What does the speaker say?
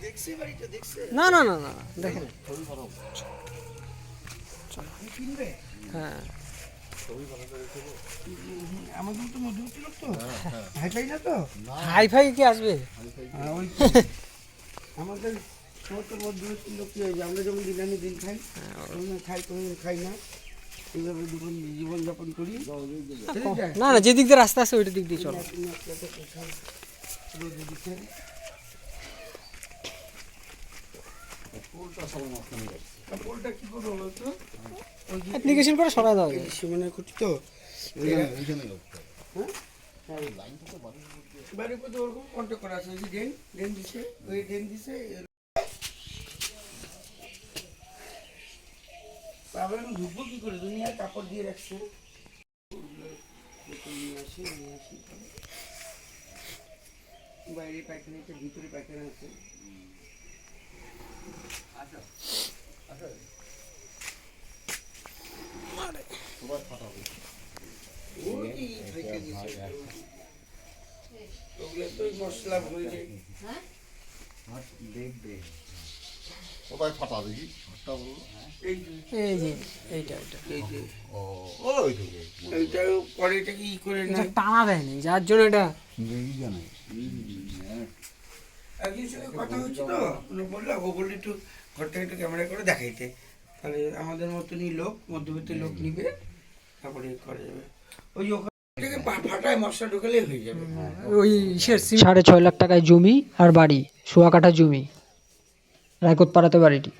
দেখছে বাড়িটা দেখছে না না না না দেখেন হ্যাঁ আমাদের তো মধ্যবর্তী লোক তো হাইফাই না তো কি আসবে হ্যাঁ, আমাদের সমস্ত মধ্যবর্তী লোক কি হয়েছে আমরা যেমন দিন আনি দিন খাই খাই কোনোদিন খাই না এইভাবে জীবন জীবনযাপন করি না না যেদিক দিয়ে রাস্তা আছে ওইটা দিক দিয়ে চলো অ্যাপ্লিকেশন করে সরাই দাও এই সীমানার খুঁটি তো বাড়ির উপর তো ওরকম কন্ট্যাক্ট করা আছে যে ড্রেন দিছে ওই ড্রেন দিছে আমি ঢুকবো কি করে দুনিয়া কাপড় দিয়ে রাখছে নিয়ে আসি নিয়ে আসি বাইরে পায়খানা ভিতরে পায়খানা আছে। ওই থেকে দিছে। ওগুলো তো ওই মশলা ভরে কোথায় ফাটা দেখি ফাটা বলো। এই যে। এইটা এইটা। ও ওই থেকে এইটাও পরে এটা কি করে না টানা দেয়নি যার জন্য এটা দেখি জানে একদিন সঙ্গে কথা হচ্ছে তো? উনি বলল ও বলল একটু ঘরটা একটু ক্যামেরা করে দেখাইতে। তাহলে আমাদের মতনই লোক মধ্যবিত্ত লোক নিবে। তারপরে করা যাবে ওই থেকে ফাটায় মশলা ঢুকালেই হয়ে যাবে। ওই সাড়ে ছয় লাখ টাকায় জমি আর বাড়ি সোয়া কাঠা জমি। রায়কোট পাড়াতে বাড়িটি।